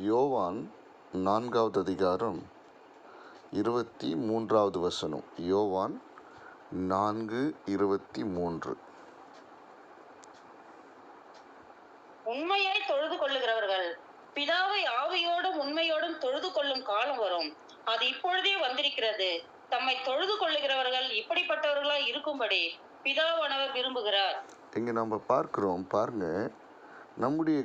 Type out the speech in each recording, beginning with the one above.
யோவான் நான்காவது அதிகாரம் இருபத்தி மூன்றாவது வசனம். யோவான் நான்கு இருபத்தி மூன்று. உண்மையாய் தொழுது கொள்ளுகிறவர்கள் பிதாவை ஆவியோடும் உண்மையோடும் தொழுது கொள்ளும் காலம் வரும். அது இப்பொழுதே வந்திருக்கிறது. தம்மை தொழுது கொள்ளுகிறவர்கள் இப்படிப்பட்டவர்களாய் இருக்கும்படி பிதாவானவர் விரும்புகிறார். இங்கே நம்ம பார்க்குறோம் பாருங்க. நம்முடைய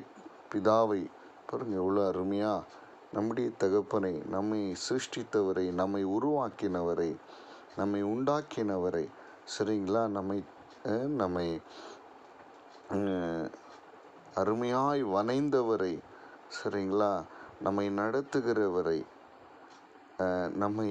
பிதாவை பாருங்கள் எவ்வளோ அருமையாக நம்முடைய தகப்பனை நம்மை சிருஷ்டித்தவரை நம்மை உருவாக்கினவரை நம்மை உண்டாக்கினவரை சரிங்களா? நம்மை நம்மை அருமையாய் வனைந்தவரை சரிங்களா? நம்மை நடத்துகிறவரை நம்மை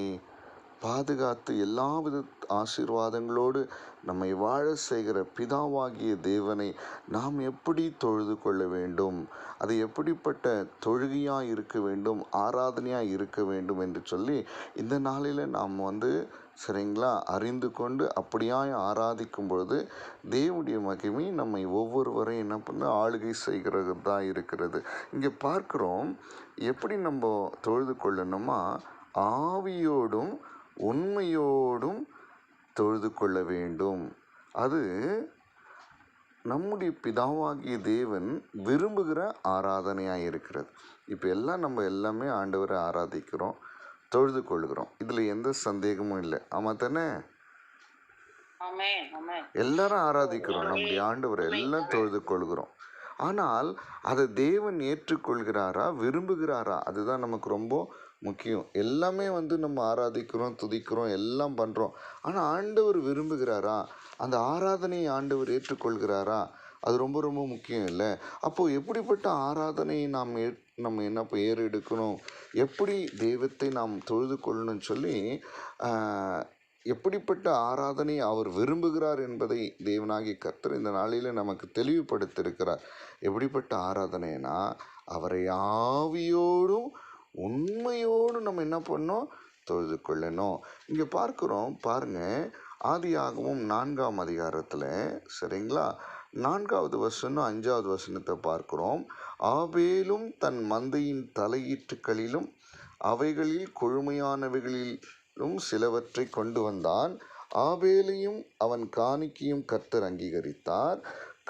பாதுகாத்து எல்லாவித ஆசீர்வாதங்களோடு நம்மை வாழ செய்கிற பிதாவாகிய தேவனை நாம் எப்படி தொழுது கொள்ள வேண்டும்? அது எப்படிப்பட்ட தொழுகையாக இருக்க வேண்டும்? ஆராதனையாக இருக்க வேண்டும் என்று சொல்லி இந்த நாளில் நாம் வந்து சரிங்களா? அறிந்து கொண்டு அப்படியாய் ஆராதிக்கும் பொழுது தேவனுடைய மகிமை நம்மை ஒவ்வொருவரையும் என்ன பண்ண ஆளுகை செய்கிறது தான் இருக்கிறது. இங்கே பார்க்குறோம் எப்படி நம்ம தொழுது கொள்ளணுமா? ஆவியோடும் உண்மையோடும் தொழுது கொள்ள வேண்டும். அது நம்முடைய பிதாவாகிய தேவன் விரும்புகிற ஆராதனையாக இருக்கிறது. இப்போ எல்லாம் நம்ம எல்லாமே ஆண்டவரை ஆராதிக்கிறோம் தொழுது கொள்கிறோம். இதில் எந்த சந்தேகமும் இல்லை. ஆமாம் தானே? எல்லாரும் ஆராதிக்கிறோம். நம்முடைய ஆண்டவரை எல்லாம் தொழுது கொள்கிறோம். ஆனால் அதை தேவன் ஏற்றுக்கொள்கிறாரா விரும்புகிறாரா? அதுதான் நமக்கு ரொம்ப முக்கியம். எல்லாமே வந்து நம்ம ஆராதிக்கிறோம் துதிக்கிறோம் எல்லாம் பண்ணுறோம் ஆனால் ஆண்டவர் விரும்புகிறாரா? அந்த ஆராதனையை ஆண்டவர் ஏற்றுக்கொள்கிறாரா? அது ரொம்ப ரொம்ப முக்கியம் இல்லை. அப்போது எப்படிப்பட்ட ஆராதனையை நாம் ஏ நம்ம என்ன இப்போ ஏறெடுக்கணும்? எப்படி தெய்வத்தை நாம் தொழுது கொள்ளணும்னு சொல்லி எப்படிப்பட்ட ஆராதனை அவர் விரும்புகிறார் என்பதை தேவனாகிய கர்த்தர் இந்த நாளில் நமக்கு தெளிவுபடுத்தியிருக்கிறார். எப்படிப்பட்ட ஆராதனைனா அவரை ஆவியோடும் உண்மையோடு நம்ம என்ன பண்ணோம் தொழுது கொள்ளணும். இங்கே பார்க்குறோம் பாருங்க. ஆதியாகவும் நான்காம் அதிகாரத்தில் சரிங்களா? நான்காவது வசனம் அஞ்சாவது வசனத்தை பார்க்குறோம். ஆபேலும் தன் மந்தையின் தலையீட்டுக்களிலும் அவைகளில் கொழுமையானவைகளிலும் சிலவற்றை கொண்டு வந்தான். ஆபேலையும் அவன் காணிக்கையும் கர்த்தர் அங்கீகரித்தார்.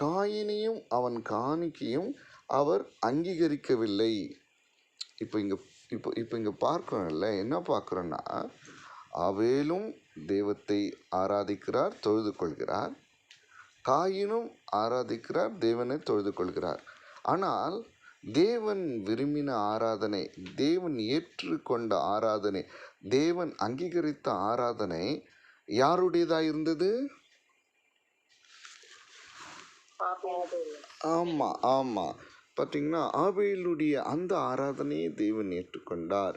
காயினையும் அவன் காணிக்கையும் அவர் அங்கீகரிக்கவில்லை. இப்போ இங்கே இப்போ இப்போ இங்கே பார்க்குறோம்ல என்ன பார்க்குறோன்னா அவேலும் தெய்வத்தை ஆராதிக்கிறார் தொழுது கொள்கிறார். காயினும் ஆராதிக்கிறார் தேவனை தொழுது கொள்கிறார். ஆனால் தேவன் விரும்பின ஆராதனை தேவன் ஏற்றுக்கொண்ட ஆராதனை தேவன் அங்கீகரித்த ஆராதனை யாருடையதாக இருந்தது? ஆமாம் ஆமாம் பார்த்தீங்கன்னா ஆபேலுடைய அந்த ஆராதனையை தேவன் ஏற்றுக்கொண்டார்.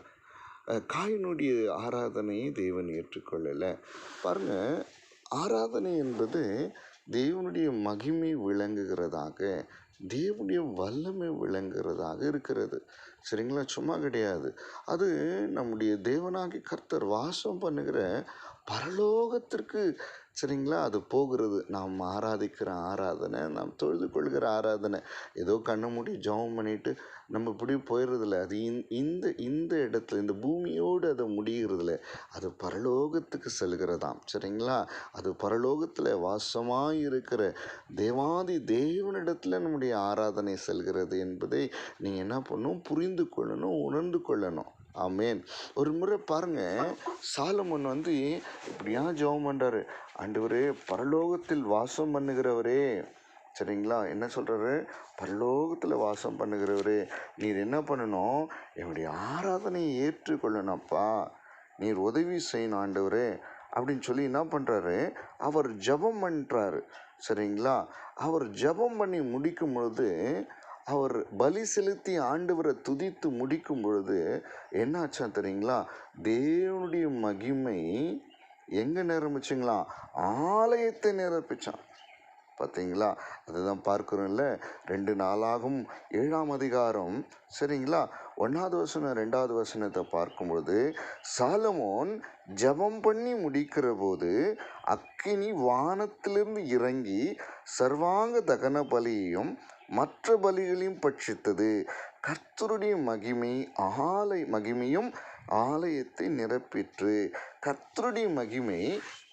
காயினுடைய ஆராதனையை தேவன் ஏற்றுக்கொள்ளலை. பாருங்கள் ஆராதனை என்பது தேவனுடைய மகிமை விளங்குகிறதாக தேவனுடைய வல்லமை விளங்குகிறதாக இருக்கிறது. சரிங்களா? சும்மா கிடையாது. அது நம்முடைய தேவனாகி கர்த்தர் வாசம் பண்ணுகிற பரலோகத்திற்கு சரிங்களா? அது போகிறது. நாம் ஆராதிக்கிற ஆராதனை நாம் தொழுது கொள்கிற ஆராதனை. ஏதோ கண்ணை மூடி ஜெபம் பண்ணிட்டு நம்ம இப்படி போயிடுறதில்ல அது இந்த- இந்த இந்த இடத்துல இந்த பூமியோடு அது முடிகிறதில்ல. அது பரலோகத்துக்கு செல்கிறதாம். சரிங்களா? அது பரலோகத்தில் வாசமாக இருக்கிற தேவாதி தேவனிடத்தில் நம்முடைய ஆராதனை செல்கிறது என்பதை நீங்கள் என்ன பண்ணணும்? புரிந்து கொள்ளணும் உணர்ந்து கொள்ளணும். ஆமேன். ஒரு முறை பாருங்க சாலமன் வந்து இப்படியா ஜெபம் பண்ணுறாரு ஆண்டவரே பரலோகத்தில் வாசம் பண்ணுகிறவரே. சரிங்களா? என்ன சொல்கிறாரு பரலோகத்தில் வாசம் பண்ணுகிறவரே நீர் என்ன பண்ணணும்? என்னுடைய ஆராதனையை ஏற்றுக்கொள்ளணும்ப்பா. நீர் உதவி செய்யணும் ஆண்டவரே. அப்படின்னு சொல்லி என்ன பண்ணுறாரு அவர் ஜெபம் பண்ணுறாரு சரிங்களா? அவர் ஜெபம் பண்ணி முடிக்கும் பொழுது அவர் பலி செலுத்தி ஆண்டவரை துதித்து முடிக்கும் பொழுது என்னாச்சா தெரியுங்களா? தேவனுடைய மகிமை எங்கே நிரம்பிச்சுங்களா? ஆலயத்தை நிரப்பிச்சான். பார்த்தீங்களா? அதுதான் பார்க்குறோம் இல்லை ரெண்டு நாளாகும். ஏழாம் அதிகாரம். சரிங்களா? ஒன்றாவது வசனம் ரெண்டாவது வசனத்தை பார்க்கும்பொழுது சாலமோன் ஜெபம் பண்ணி முடிக்கிற போது அக்கினி வானத்திலிருந்து இறங்கி சர்வாங்க தகன பலியையும் மற்ற பலிகளையும் பட்சித்தது. கர்த்தருடைய மகிமை ஆலை மகிமையும் ஆலயத்தை நிரப்பிற்று. கர்த்தருடைய மகிமை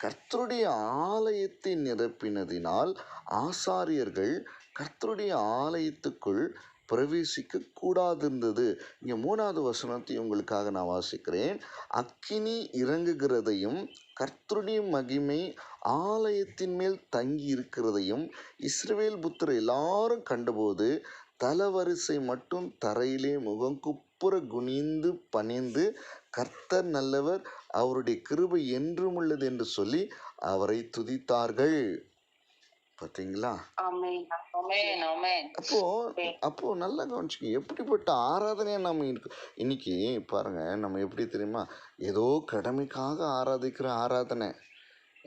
கர்த்தருடைய ஆலயத்தை நிரப்பினதினால் ஆசாரியர்கள் கர்த்தருடைய ஆலயத்துக்குள் பிரவேசிக்க கூடாதிருந்தது இங்கே மூணாவது வசனத்தை உங்களுக்காக நான் வாசிக்கிறேன். அக்கினி இறங்குகிறதையும் கர்த்தருடைய மகிமை ஆலயத்தின் மேல் தங்கி இருக்கிறதையும் இஸ்ரவேல் புத்தர் எல்லாரும் கண்டபோது தலவரிசை மட்டும் தரையிலே முகங்குப்புற குனிந்து பணிந்து கர்த்தர் நல்லவர் அவருடைய கிருபை என்றும் உள்ளது என்று சொல்லி அவரை துதித்தார்கள். பார்த்தீங்களா அப்போ அப்போ நல்லா கவனிச்சுங்க எப்படிப்பட்ட ஆராதனையா நம்ம இருக்கு. இன்னைக்கு பாருங்க நம்ம எப்படி தெரியுமா? ஏதோ கடமைக்காக ஆராதிக்கிற ஆராதனை.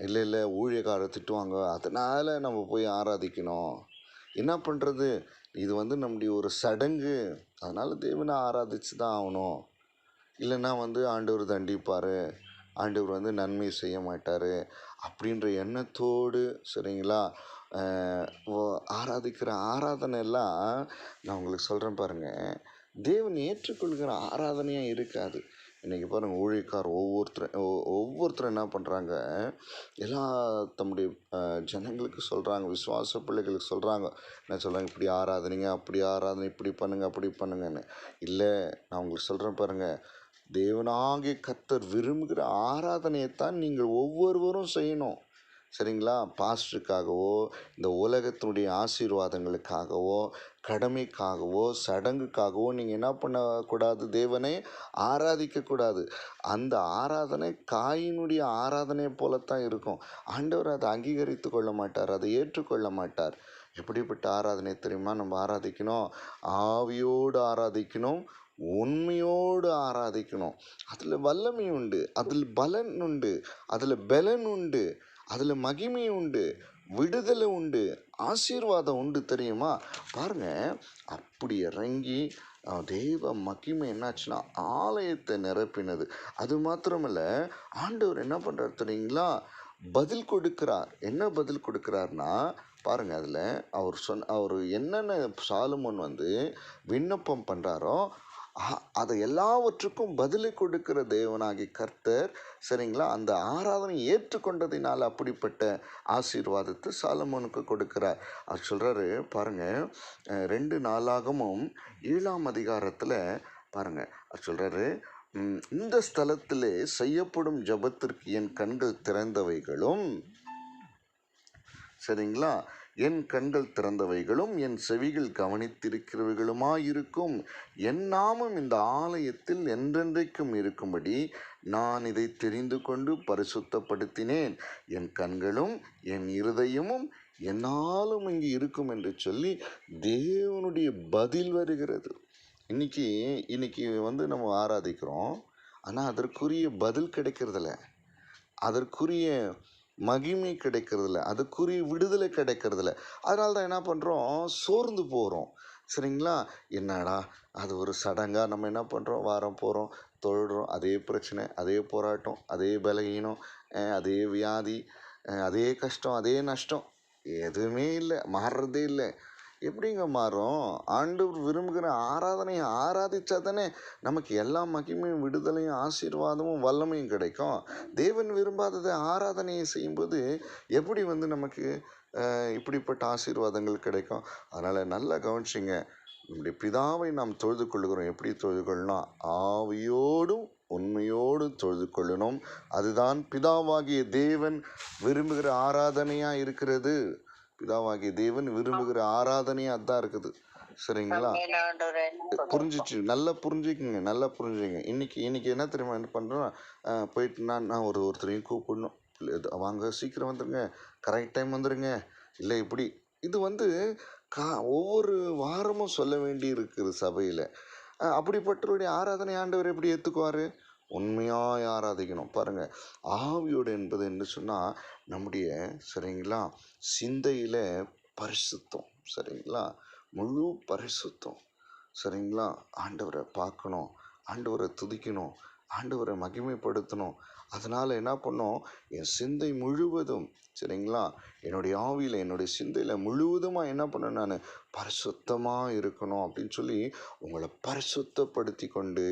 இல்லை இல்லை ஊழியக்காரர் திட்டுவாங்க அதனால நம்ம போய் ஆராதிக்கணும். என்ன பண்ணுறது இது வந்து நம்முடைய ஒரு சடங்கு. அதனால் தேவனை ஆராதிச்சு தான் ஆகணும். இல்லைன்னா வந்து ஆண்டவர் தண்டிப்பார். ஆண்டவர் வந்து நன்மை செய்ய மாட்டார் அப்படின்ற எண்ணத்தோடு சரிங்களா? ஓ- ஆராதிக்கிற ஆராதனை எல்லாம் நான் உங்களுக்கு சொல்கிறேன் பாருங்கள் தேவன் ஏற்றுக்கொள்கிற ஆராதனையாக இருக்காது. இன்றைக்கி பாருங்கள் ஊழியக்கார் ஒவ்வொருத்தரும் ஒவ்வொருத்தரும் என்ன பண்ணுறாங்க எல்லா தம்முடைய ஜனங்களுக்கு சொல்கிறாங்க விசுவாச பிள்ளைகளுக்கு சொல்கிறாங்க என்ன சொல்கிறாங்க இப்படி ஆராதனைங்க அப்படி ஆராதனை இப்படி பண்ணுங்கள் அப்படி பண்ணுங்கன்னு. இல்லை நான் உங்களுக்கு சொல்கிறேன் பாருங்கள் தேவனாகிய கத்தர் விரும்புகிற ஆராதனையைத்தான் நீங்கள் ஒவ்வொருவரும் செய்யணும். சரிங்களா? பாஸ்டருக்காகவோ இந்த உலகத்தினுடைய ஆசீர்வாதங்களுக்காகவோ கடமைக்காகவோ சடங்குக்காகவோ நீங்கள் என்ன பண்ணக்கூடாது தேவனை? ஆராதிக்கக்கூடாது. அந்த ஆராதனை காயினுடைய ஆராதனை போலத்தான் இருக்கும். ஆண்டவர் அதை அங்கீகரித்து கொள்ள மாட்டார் அதை ஏற்றுக்கொள்ள மாட்டார். எப்படிப்பட்ட ஆராதனை தெரியுமா? நம்ம ஆராதிக்கணும். ஆவியோடு ஆராதிக்கணும் உண்மையோடு ஆராதிக்கணும். அதில் வல்லமை உண்டு அதில் பலன் உண்டு அதில் பலன் உண்டு அதில் மகிமை உண்டு. விடுதலை உண்டு ஆசீர்வாதம் உண்டு தெரியுமா? பாருங்கள் அப்படி இறங்கி தெய்வ மகிமை என்னாச்சுன்னா ஆலயத்தை நிரப்பினது. அது மாத்திரமல்ல ஆண்டவர் என்ன பண்ணுறார் தெரியுங்களா? பதில் கொடுக்கிறார். என்ன பதில் கொடுக்கிறார்னா பாருங்கள் அதில் அவர் சொன்ன அவர் என்னென்ன சாலுமன் வந்து விண்ணப்பம் பண்ணுறாரோ அதை எல்லாவற்றுக்கும் பதிலை கொடுக்கிற தேவனாகி கர்த்தர் சரிங்களா? அந்த ஆராதனை ஏற்றுக்கொண்டதினால் அப்படிப்பட்ட ஆசீர்வாதத்தை சாலமோனுக்கு கொடுக்கிறார். அவர் சொல்கிறாரு பாருங்கள் ரெண்டு நாளாகமும் ஏழாம் அதிகாரத்தில் பாருங்கள் அவர் சொல்கிறாரு இந்த ஸ்தலத்திலே செய்யப்படும் ஜெபத்திற்கு என் கண்கள் திறந்தவைகளும் சரிங்களா? என் கண்கள் திறந்தவைகளும் என் செவிகள் கவனித்திருக்கிறவைகளுமாயிருக்கும். என் நாமம் இந்த ஆலயத்தில் என்றென்றைக்கும் இருக்கும்படி நான் இதை தெரிந்து கொண்டு பரிசுத்தப்படுத்தினேன். என் கண்களும் என் இருதயமும் என்னாலும் இங்கு இருக்கும் என்று சொல்லி தேவனுடைய பதில் வருகிறது. இன்னைக்கு இன்னைக்கு வந்து நம்ம ஆராதிக்கிறோம். ஆனால் அதற்குரிய பதில் கிடைக்கிறதில்ல. அதற்குரிய மகிமை கிடைக்கிறதில்ல. அதுக்குரிய விடுதலை கிடைக்கிறதில்ல. அதனால தான் என்ன பண்ணுறோம் சோர்ந்து போகிறோம் சரிங்களா? என்னடா அது ஒரு சடங்காக நம்ம என்ன பண்ணுறோம் வாரம் போகிறோம் தொழுறோம். அதே பிரச்சனை அதே போராட்டம் அதே பலகீனம் அதே வியாதி அதே கஷ்டம் அதே நஷ்டம். எதுவுமே இல்லை. மாறுறதே இல்லை. எப்படிங்க மாறும்? ஆண்டவர் விரும்புகிற ஆராதனையை ஆராதிச்சா தானே நமக்கு எல்லா மகிமையும் விடுதலையும் ஆசீர்வாதமும் வல்லமையும் கிடைக்கும். தேவன் விரும்பாததை ஆராதனையை செய்யும்போது எப்படி வந்து நமக்கு இப்படிப்பட்ட ஆசீர்வாதங்கள் கிடைக்கும்? அதனால் நல்லா கவனிச்சிங்க. நம்முடைய பிதாவை நாம் தொழுது கொள்கிறோம் எப்படி தொழுது கொள்ளணும் ஆவியோடும் உண்மையோடும் தொழுது கொள்ளணும். அதுதான் பிதாவாகிய தேவன் விரும்புகிற ஆராதனையாக இருக்கிறது. பிதாவாகிய தேவன் விரும்புகிற ஆராதனையாக அதான் இருக்குது. சரிங்களா? புரிஞ்சிச்சு. நல்லா புரிஞ்சுக்குங்க நல்லா புரிஞ்சுங்க இன்னைக்கு இன்னைக்கு என்ன தெரியுமா என்ன பண்ணுறோம் போயிட்டு நான் நான் ஒரு ஒருத்தரையும் கூப்பிடணும். வாங்க சீக்கிரம் வந்துடுங்க கரெக்ட் டைம் வந்துடுங்க இல்லை இப்படி. இது வந்து கா ஒவ்வொரு வாரமும் சொல்ல வேண்டி இருக்குது சபையில் அப்படிப்பட்டவருடைய ஆராதனை ஆண்டவர் எப்படி ஏற்றுக்குவார் உண்மையாக ஆராதிக்கணும் பாருங்கள் ஆவியோடு என்பது என்று சொன்னால் நம்முடைய சரிங்களா? சிந்தையில் பரிசுத்தம் சரிங்களா? முழு பரிசுத்தம் சரிங்களா? ஆண்டவரை பார்க்கணும் ஆண்டவரை துதிக்கணும் ஆண்டவரை மகிமைப்படுத்தணும். அதனால் என்ன பண்ணோம் என் சிந்தை முழுவதும் சரிங்களா? என்னுடைய ஆவியில் என்னுடைய சிந்தையில் முழுவதுமாக என்ன பண்ணணும் நான்? பரிசுத்தமாக இருக்கணும் அப்படின்னு சொல்லி உங்களை பரிசுத்தப்படுத்தி கொண்டு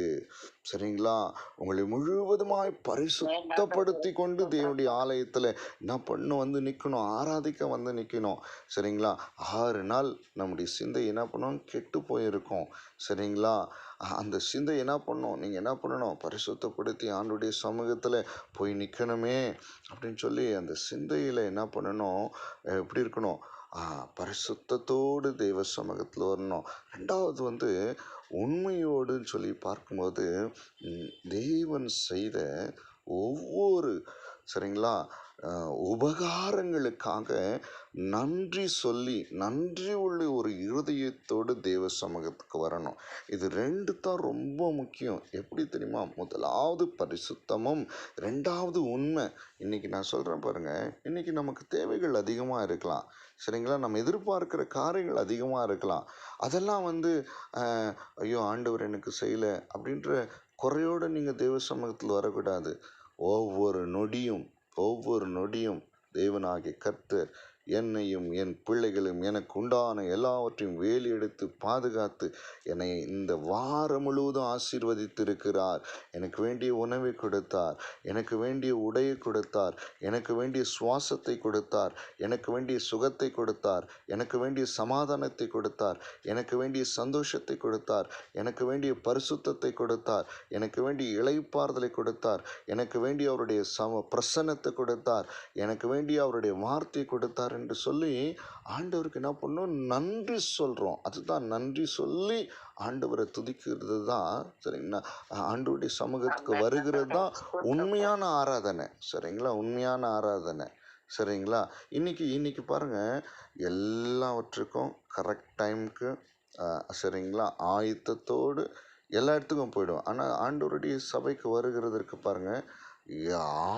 சரிங்களா? உங்களை முழுவதுமாய் பரிசுத்தப்படுத்தி கொண்டு தேவனுடைய ஆலயத்தில் என்ன பண்ணணும்? வந்து நிற்கணும் ஆராதிக்க வந்து நிற்கணும் சரிங்களா? ஆறு நாள் நம்முடைய சிந்தை என்ன பண்ணணும்? கெட்டு போயிருக்கோம். சரிங்களா? அந்த சிந்தை என்ன பண்ணும் நீங்கள் என்ன பண்ணணும்? பரிசுத்தப்படுத்தி ஆண்டுடைய சமூகத்தில் போய் நிற்கணுமே அப்படின்னு சொல்லி அந்த சிந்தையில் என்ன பண்ணணும்? இருக்கணும். எப்படி இருக்கணும்? பரிசுத்தத்தோடு தெய்வ சமூகத்தில் வரணும். ரெண்டாவது வந்து உண்மையோடுன்னு சொல்லி பார்க்கும்போது தெய்வன் தேவன் செய்த ஒவ்வொரு சரிங்களா? உபகாரங்களுக்காக நன்றி சொல்லி நன்றி உள்ள ஒரு இருதயத்தோடு தேவ சமூகத்துக்கு வரணும். இது ரெண்டு தான் ரொம்ப முக்கியம். எப்படி தெரியுமா? முதலாவது பரிசுத்தமும் ரெண்டாவது உண்மை. இன்னைக்கு நான் சொல்கிறேன் பாருங்கள் இன்றைக்கி நமக்கு தேவைகள் அதிகமாக இருக்கலாம். சரிங்களா? நம்ம எதிர்பார்க்கிற காரியங்கள் அதிகமாக இருக்கலாம். அதெல்லாம் வந்து ஐயோ ஆண்டவர் எனக்கு செய்யலை அப்படின்ற குறையோடு நீங்கள் தேவ சமூகத்தில் வரக்கூடாது. ஒவ்வொரு நொடியும் ஒவ்வொரு நொடியும் தேவனாகிய கர்த்தர் என்னையும் என் பிள்ளைகளும் எனக்கு உண்டான எல்லாவற்றையும் வேலி எடுத்து பாதுகாத்து என்னை இந்த வாரம் முழுவதும் ஆசீர்வதித்திருக்கிறார் எனக்கு வேண்டிய உணவை கொடுத்தார் எனக்கு வேண்டிய உடையை கொடுத்தார் எனக்கு வேண்டிய சுவாசத்தை கொடுத்தார் எனக்கு வேண்டிய சுகத்தை கொடுத்தார் எனக்கு வேண்டிய சமாதானத்தை கொடுத்தார் எனக்கு வேண்டிய சந்தோஷத்தை கொடுத்தார் எனக்கு வேண்டிய பரிசுத்தத்தை கொடுத்தார் எனக்கு வேண்டிய இளைப்பாறுதலை கொடுத்தார் எனக்கு வேண்டிய அவருடைய சம பிரசன்னத்தை கொடுத்தார் எனக்கு வேண்டிய அவருடைய வார்த்தையை கொடுத்தார் என்று சொல்லி ஆண்டவருக்கு என்ன பண்ணோம்? நன்றி சொல்கிறோம் அதுதான் நன்றி சொல்லி ஆண்டவரை துதிக்கிறது தான் சரிங்களா? ஆண்டவருடைய சமூகத்துக்கு வருகிறது தான் உண்மையான ஆராதனை சரிங்களா? உண்மையான ஆராதனை சரிங்களா? இன்னைக்கு இன்னைக்கு பாருங்க எல்லாவற்றுக்கும் கரெக்ட் டைமுக்கு சரிங்களா? ஆயத்தத்தோடு எல்லா இடத்துக்கும் போயிடும் ஆனால் ஆண்டவருடைய சபைக்கு வருகிறதற்கு பாருங்க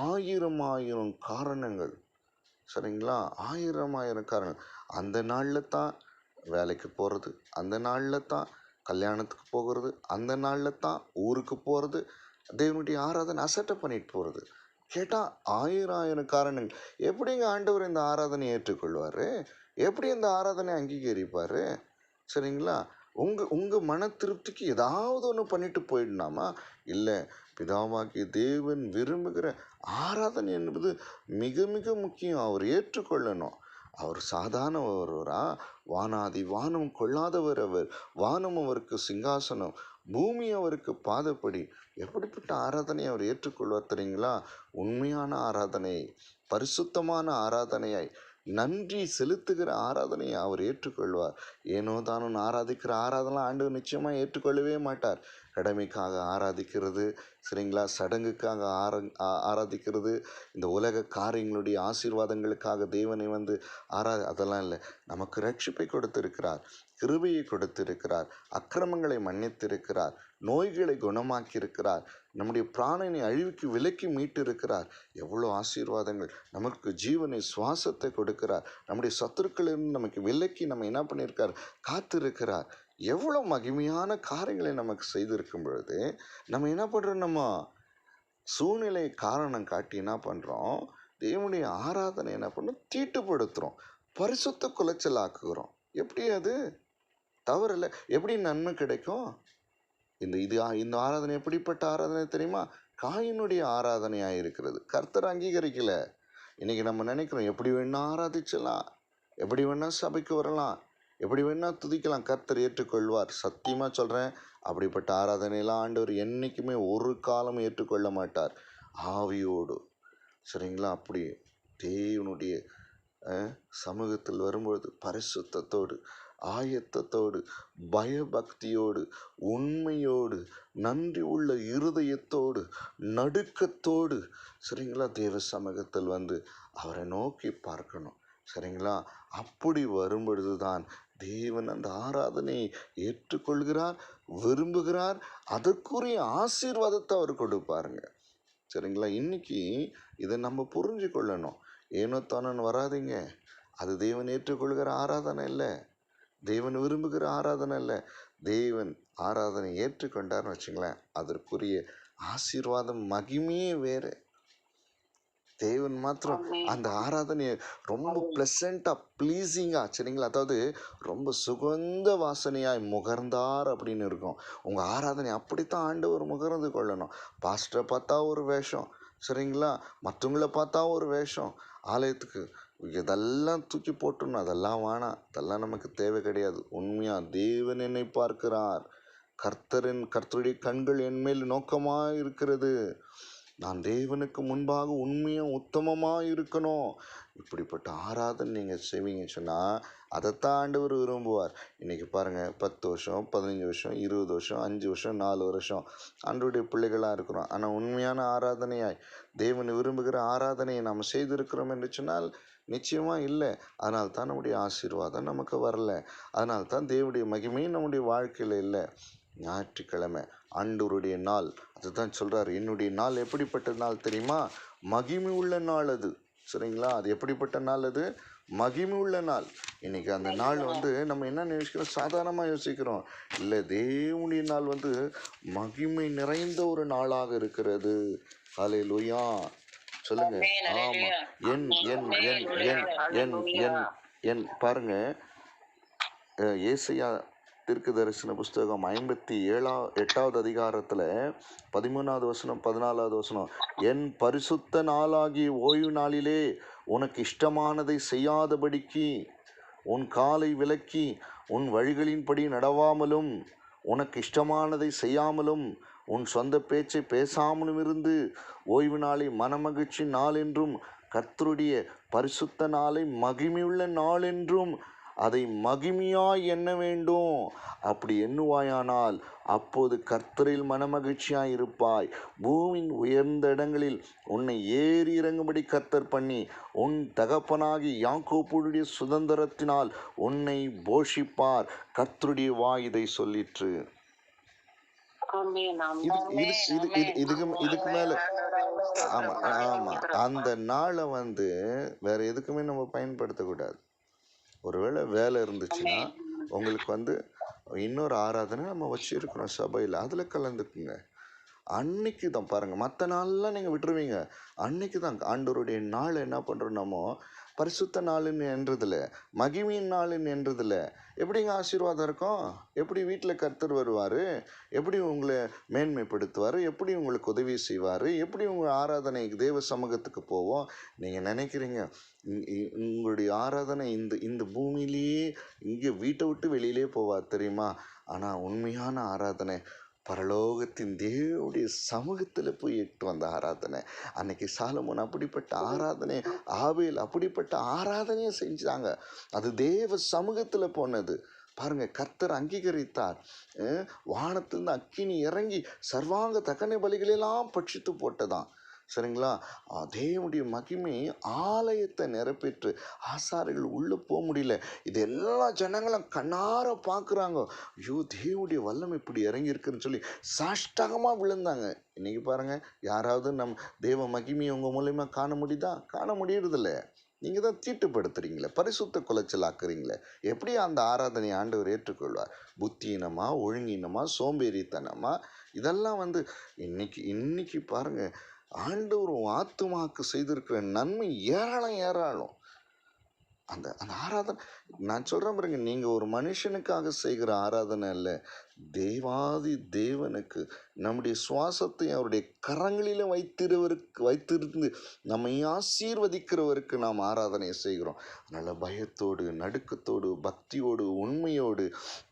ஆயிரம் ஆயிரம் காரணங்கள் சரிங்களா? ஆயிரம் ஆயிரம் காரணங்கள். அந்த நாளில் தான் வேலைக்கு போகிறது அந்த நாளில் தான் கல்யாணத்துக்கு போகிறது அந்த நாளில் தான் ஊருக்கு போகிறது தேவனுடைய ஆராதனை அசட்டை பண்ணிட்டு போகிறது கேட்டால் ஆயிரம் ஆயிரம் காரணங்கள். எப்படிங்க ஆண்டவர் இந்த ஆராதனை ஏற்றுக்கொள்வார்? எப்படி இந்த ஆராதனை அங்கீகரிப்பார்? சரிங்களா? உங்கள் உங்கள் மன திருப்திக்கு ஏதாவது ஒன்று பண்ணிட்டு போயிடலாமா? இல்லை பிதாவாகிய தேவன் விரும்புகிற ஆராதனை என்பது மிக மிக முக்கியம். அவர் ஏற்றுக்கொள்ளணும். அவர் சாதாரண ஒருவரா வானாதி வானம் கொள்ளாதவர் அவர். வானம் அவருக்கு சிங்காசனம். பூமி அவருக்கு பாதப்படி. எப்படிப்பட்ட ஆராதனையை அவர் ஏற்றுக்கொள்வார் தெரியுங்களா? உண்மையான ஆராதனை பரிசுத்தமான ஆராதனையாய். நன்றி செலுத்துகிற ஆராதனையை அவர் ஏற்றுக்கொள்வார். ஏனோ தானும் ஆராதிக்கிற ஆராதனை ஆண்டவர் நிச்சயமாக ஏற்றுக்கொள்ளவே மாட்டார். கடமைக்காக ஆராதிக்கிறது சரிங்களா? சடங்குக்காக ஆர ஆராதிக்கிறது இந்த உலக காரியங்களுடைய ஆசீர்வாதங்களுக்காக தேவனை வந்து ஆரா அதெல்லாம் இல்லை. நமக்கு ரட்சிப்பை கொடுத்திருக்கிறார் கிருபையை கொடுத்திருக்கிறார் அக்கிரமங்களை மன்னித்திருக்கிறார். நோய்களை குணமாக்கியிருக்கிறார். நம்முடைய பிராணனை அழிவுக்கு விலக்கி மீட்டிருக்கிறார். எவ்வளோ ஆசீர்வாதங்கள். நமக்கு ஜீவனை சுவாசத்தை கொடுக்கிறார். நம்முடைய சத்துருக்களிலிருந்து நமக்கு விலக்கி நம்ம என்ன பண்ணியிருக்கார்? காத்திருக்கிறார். எவ்வளோ மகிமையான காரியங்களை நமக்கு செய்திருக்கும் பொழுது நம்ம என்ன பண்ணுறோம் நம்ம? சூழ்நிலை காரணம் காட்டி என்ன பண்ணுறோம் தேவனுடைய ஆராதனை என்ன பண்ணுறோம் தீட்டுப்படுத்துகிறோம் பரிசுத்த குலைச்சல் ஆக்குகிறோம். எப்படி அது? தவறில்லை எப்படி நன்மை கிடைக்கும்? இந்த இது இந்த ஆராதனை எப்படிப்பட்ட ஆராதனை தெரியுமா? காயினுடைய ஆராதனையாக இருக்கிறது. கர்த்தர் அங்கீகரிக்கல. இன்னைக்கு நம்ம நினைக்கிறோம் எப்படி வேணால் ஆராதிச்சலாம் எப்படி வேணால் சபைக்கு வரலாம் எப்படி வேணால் துதிக்கலாம். கர்த்தர் ஏற்றுக்கொள்வார். சத்தியமாக சொல்கிறேன் அப்படிப்பட்ட ஆராதனையெல்லாம் ஆண்டவர் என்றைக்குமே ஒரு காலம் ஏற்றுக்கொள்ள மாட்டார். ஆவியோடு. சரிங்களா? அப்படி தேவனுடைய சமூகத்தில் வரும்பொழுது பரிசுத்தத்தோடு ஆயத்தத்தோடு பயபக்தியோடு உண்மையோடு நன்றி உள்ள இருதயத்தோடு நடுக்கத்தோடு சரிங்களா? தேவ சமூகத்தில் வந்து அவரை நோக்கி பார்க்கணும். சரிங்களா? அப்படி வரும்பொழுது தான் தேவன் அந்த ஆராதனையை ஏற்றுக்கொள்கிறார் விரும்புகிறார் அதற்குரிய ஆசீர்வாதத்தை அவர் கொடுப்பாருங்க. சரிங்களா? இன்னைக்கு இதை நம்ம புரிஞ்சு கொள்ளணும் ஏனோ தானன் வராதீங்க. அது தேவன் ஏற்றுக்கொள்கிற ஆராதனை இல்லை. தேவன் விரும்புகிற ஆராதனை இல்லை. தேவன் ஆராதனை ஏற்றுக்கொண்டார்னு வச்சுங்களேன் அதற்குரிய ஆசீர்வாதம் மகிமையே வேறு. தேவன் மாத்திரம். அந்த ஆராதனையை ரொம்ப ப்ளசண்ட்டாக ப்ளீஸிங்காக சரிங்களா? அதாவது ரொம்ப சுகந்த வாசனையாய் முகர்ந்தார் அப்படின்னு இருக்கும். உங்கள் ஆராதனை அப்படித்தான் ஆண்டவர் முகர்ந்து கொள்ளணும். பாஸ்டரை பார்த்தா ஒரு வேஷம் சரிங்களா? மற்றவங்கள பார்த்தா ஒரு வேஷம். ஆலயத்துக்கு இதெல்லாம் தூக்கி போட்டுணும் அதெல்லாம் வேணாம். அதெல்லாம் நமக்கு தேவை கிடையாது. உண்மையாக தேவன் என்னை பார்க்கிறார். கர்த்தரின் கர்த்தருடைய கண்கள் என் மேல் நோக்கமாக இருக்கிறது. நான் தேவனுக்கு முன்பாக உண்மையாக உத்தமமாக இருக்கணும். இப்படிப்பட்ட ஆராதனை நீங்கள் செய்வீங்க சொன்னால் அதைத்தான் ஆண்டவர் விரும்புவார். இன்றைக்கி பாருங்கள் பத்து வருஷம் பதினஞ்சு வருஷம் இருபது வருஷம் அஞ்சு வருஷம் நாலு வருஷம் ஆண்டோடைய பிள்ளைகளாக இருக்கிறோம். ஆனால் உண்மையான ஆராதனையாய் தேவன் விரும்புகிற ஆராதனையை நாம் செய்திருக்கிறோம் என்று சொன்னால் நிச்சயமாக இல்லை. அதனால தான் நம்முடைய ஆசீர்வாதம் நமக்கு வரல. அதனால தான் தேவனுடைய மகிமை நம்முடைய வாழ்க்கையில் இல்லை. ஞாயிற்றுக்கிழமை ஆண்டவருடைய நாள். அதுதான் சொல்கிறார் என்னுடைய நாள் எப்படிப்பட்ட நாள் தெரியுமா? மகிமை உள்ள நாள் அது. சரிங்களா? அது எப்படிப்பட்ட நாள் அது? மகிமை உள்ள நாள். இன்னைக்கு அந்த நாள் வந்து நம்ம என்ன நினைக்கிறோம் சாதாரணமாக யோசிக்கிறோம். இல்லை தேவனுடைய நாள் வந்து மகிமை நிறைந்த ஒரு நாளாக இருக்கிறது. அலை லுயா சொல்லுங்க. ஆமா. என் என் என் என் என் என் என் பாருங்க. ஏசாயா தீர்க்க தரிசன புஸ்தகம் ஐம்பத்தி ஏழா எட்டாவது அதிகாரத்தில் பதிமூணாவது வசனம் பதினாலாவது வசனம். என் பரிசுத்த நாளாகிய ஓய்வு நாளிலே உனக்கு இஷ்டமானதை செய்யாதபடிக்கு உன் காலை விலக்கி உன் வழிகளின்படி நடவாமலும் உனக்கு இஷ்டமானதை செய்யாமலும் உன் சொந்த பேச்சை பேசாமலும் இருந்து ஓய்வு நாளை மனமகிழ்ச்சி நாள் என்றும் கர்த்தருடைய பரிசுத்த நாளை மகிமையுள்ள நாள் என்றும் அதை மகிமையாய் எண்ண வேண்டும். அப்படி எண்ணுவாயானால் அப்போது கர்த்தரில் மனமகிழ்ச்சியாய் இருப்பாய். பூமியின் உயர்ந்த இடங்களில் உன்னை ஏறி இறங்கும்படி கர்த்தர் பண்ணி உன் தகப்பனாகி யாக்கோப்புடைய சுதந்திரத்தினால் உன்னை போஷிப்பார். கர்த்தருடைய வாய் இதை சொல்லிற்று ஆமென், இது ஆமென், இது இது இது இதுக்கு இதுக்கு மேல ஆமா ஆமா. அந்த நாளை வந்து வேற எதுக்குமே நம்ம பயன்படுத்தக்கூடாது ஒருவேளை வேலை இருந்துச்சுன்னா உங்களுக்கு வந்து இன்னொரு ஆராதனை நம்ம வச்சிருக்கிறோம் சபையில். அதில் கலந்துக்குங்க. அன்னைக்கு தான் பாருங்கள் மற்ற நாள்லாம் நீங்கள் விட்டுருவீங்க. அன்னைக்கு தான் ஆண்டவருடைய நாள் என்ன பண்ணுறோம் நம்ம பரிசுத்த நாளுன்னு என்றதில் மகிமையின் நாளுன்னு என்றதில் எப்படிங்க ஆசீர்வாதம் இருக்கும்? எப்படி வீட்டில் கர்த்தர் வருவார்? எப்படி உங்களை மேன்மைப்படுத்துவார்? எப்படி உங்களுக்கு உதவி செய்வார்? எப்படி உங்கள் ஆராதனைக்கு தேவ சமூகத்துக்கு போவோம்? நீங்கள் நினைக்கிறீங்க உங்களுடைய ஆராதனை இந்த இந்த பூமியிலேயே இங்கே வீட்டை விட்டு வெளியிலே போவார் தெரியுமா? ஆனால் உண்மையான ஆராதனை பரலோகத்தின் தேவனுடைய சமூகத்தில் போய் இட்டு வந்த ஆராதனை. அன்னைக்கு சாலமோன் அப்படிப்பட்ட ஆராதனை ஆவேல் அப்படிப்பட்ட ஆராதனையை செஞ்சாங்க அது தேவ சமூகத்தில் போனது. பாருங்க கர்த்தர் அங்கீகரித்தார். வானத்திலிருந்து அக்கினி இறங்கி சர்வாங்க தக்கனை பலிகளெல்லாம் பட்சித்து போட்டதான் சரிங்களா? தேவனுடைய மகிமை ஆலயத்தை நிரப்பிட்டு ஆசாரிகள் உள்ளே போக முடியல. இது எல்லா ஜனங்களும் கண்ணார பார்க்குறாங்க. ஐயோ தேவனுடைய வல்லம் இப்படி இறங்கியிருக்குன்னு சொல்லி சாஷ்டகமாக விழுந்தாங்க. இன்னைக்கு பாருங்கள் யாராவது நம் தேவ மகிமையை உங்கள் மூலயமா காண முடியுதா? காண முடியறதில்ல. நீங்கள் தான் தீட்டுப்படுத்துறீங்களே பரிசுத்த குலைச்சல் ஆக்குறீங்களே. எப்படி அந்த ஆராதனை ஆண்டவர் ஏற்றுக்கொள்வார்? புத்தியினமா ஒழுங்கினமாக சோம்பேறித்தனமா? இதெல்லாம் வந்து இன்னைக்கு இன்னைக்கு பாருங்கள் ஆண்டவர் ஆத்துமாக்கு செய்திருக்கிற நன்மை ஏராளம் ஏராளம். அந்த அந்த ஆராதனை நான் சொல்கிறேன் பாருங்க நீங்கள் ஒரு மனுஷனுக்காக செய்கிற ஆராதனை இல்லை தேவாதி தேவனுக்கு நம்முடைய சுவாசத்தை அவருடைய கரங்களில் வைத்திருவருக்கு வைத்திருந்து நம்மை ஆசீர்வதிக்கிறவருக்கு நாம் ஆராதனை செய்கிறோம். அதனால் பயத்தோடு நடுக்கத்தோடு பக்தியோடு உண்மையோடு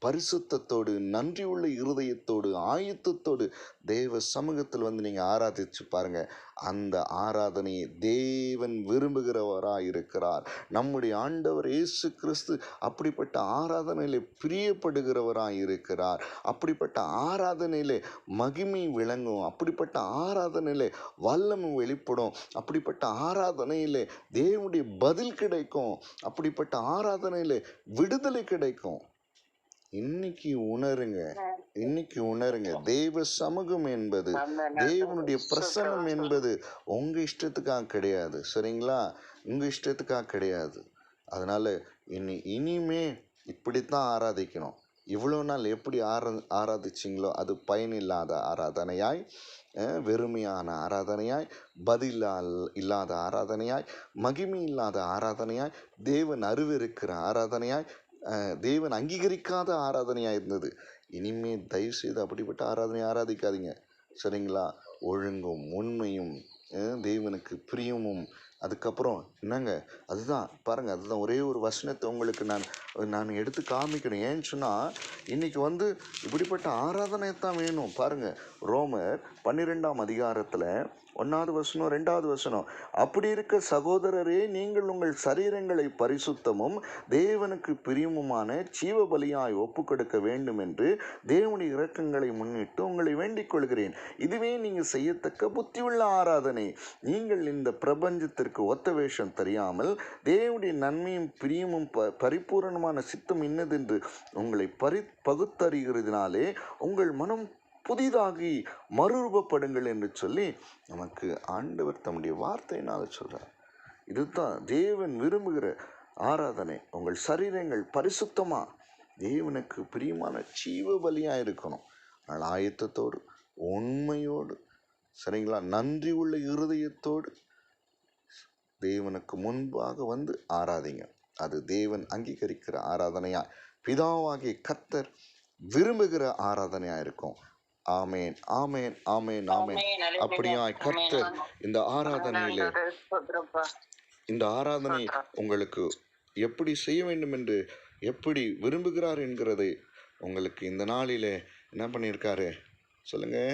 பரிசுத்தத்தோடு நன்றி உள்ள இருதயத்தோடு ஆயுத்தத்தோடு தேவ சமூகத்தில் வந்து நீங்கள் ஆராதிச்சு பாருங்கள் அந்த ஆராதனையை தேவன் விரும்புகிறவராக இருக்கிறார் நம்முடைய ஆண்டவர் இயேசு கிறிஸ்து அப்படிப்பட்ட ஆராதனையிலே பிரியப்படுகிறவராக இருக்கிறார். அப்படிப்பட்ட ஆராதனையிலே மகிமை விளங்கும். அப்படிப்பட்ட ஆராதனையிலே வல்லமை வெளிப்படும். அப்படிப்பட்ட ஆராதனையிலே தேவனுடைய பதில் கிடைக்கும். அப்படிப்பட்ட ஆராதனையிலே விடுதலை கிடைக்கும். இன்னைக்கு உணருங்க. இன்னைக்கு உணருங்க. தேவ சமூகம் என்பது தேவனுடைய பிரசனம் என்பது உங்க இஷ்டத்துக்காக கிடையாது. சரிங்களா? உங்க இஷ்டத்துக்காக கிடையாது. அதனால இனி இனிமே இப்படித்தான் ஆராதிக்கணும். இவ்வளோ நாள் எப்படி ஆரா ஆராதிச்சிங்களோ அது பயனில்லாத ஆராதனையாய் வெறுமையான ஆராதனையாய் பதிலால் இல்லாத ஆராதனையாய் மகிமை இல்லாத ஆராதனையாய் தேவன் அருவிருக்கிற ஆராதனையாய் தேவன் அங்கீகரிக்காத ஆராதனையாக இருந்தது. இனிமே தயவு செய்து அப்படிப்பட்ட ஆராதனை ஆராதிக்காதீங்க. சரிங்களா? ஒழுங்கும் உண்மையும் தேவனுக்கு பிரியமும் அதுக்கப்புறம் என்னங்க? அதுதான் பாருங்கள் அதுதான் ஒரே ஒரு வசனத்தை உங்களுக்கு நான் நான் எடுத்து காமிக்கணும். ஏன்னு சொன்னால் இன்னைக்கு வந்து இப்படிப்பட்ட ஆராதனை தான் வேணும். பாருங்கள் ரோமர் பன்னிரெண்டாம் அதிகாரத்தில் ஒன்றாவது வசனம் ரெண்டாவது வசனம். அப்படி இருக்க சகோதரரே நீங்கள் உங்கள் சரீரங்களை பரிசுத்தமும் தேவனுக்கு பிரியமுமான ஜீவ பலியாய் ஒப்புக் கொடுக்க வேண்டும் என்று தேவனுடைய இரக்கங்களை முன்னிட்டு உங்களை வேண்டிக் கொள்கிறேன். இதுவே நீங்கள் செய்யத்தக்க புத்தியுள்ள ஆராதனை. நீங்கள் இந்த பிரபஞ்சத்திற்கு ஒத்த வேஷம் தெரியாமல் தேவனுடைய நன்மையும் பிரியமும் ப பரிபூரணமான சித்தம் இன்னதென்று உங்களை பரி பகுத்தறிகிறதுனாலே உங்கள் மனம் புதிதாகி மறுரூபப்படுங்கள் என்று சொல்லி நமக்கு ஆண்டவர் தம்முடைய வார்த்தையினால் சொல்கிறார் இதுதான் தேவன் விரும்புகிற ஆராதனை. உங்கள் சரீரங்கள் பரிசுத்தமாக தேவனுக்கு பிரியமான ஜீவ பலியாக இருக்கணும். ஆனால் ஆயத்தத்தோடு உண்மையோடு சரிங்களா? நன்றி உள்ள இருதயத்தோடு தேவனுக்கு முன்பாக வந்து ஆராதிங்க. அது தேவன் அங்கீகரிக்கிற ஆராதனையாக பிதாவாகிய கத்தர் விரும்புகிற ஆராதனையாக இருக்கும். ஆமேன் ஆமேன் ஆமேன் ஆமேன். அப்படியாய் கர்த்தர் இந்த ஆராதனையிலே இந்த ஆராதனை உங்களுக்கு எப்படி செய்ய வேண்டும் என்று எப்படி விரும்புகிறார் என்கிறதை உங்களுக்கு இந்த நாளிலே என்ன பண்ணியிருக்காரு? சொல்லுங்க.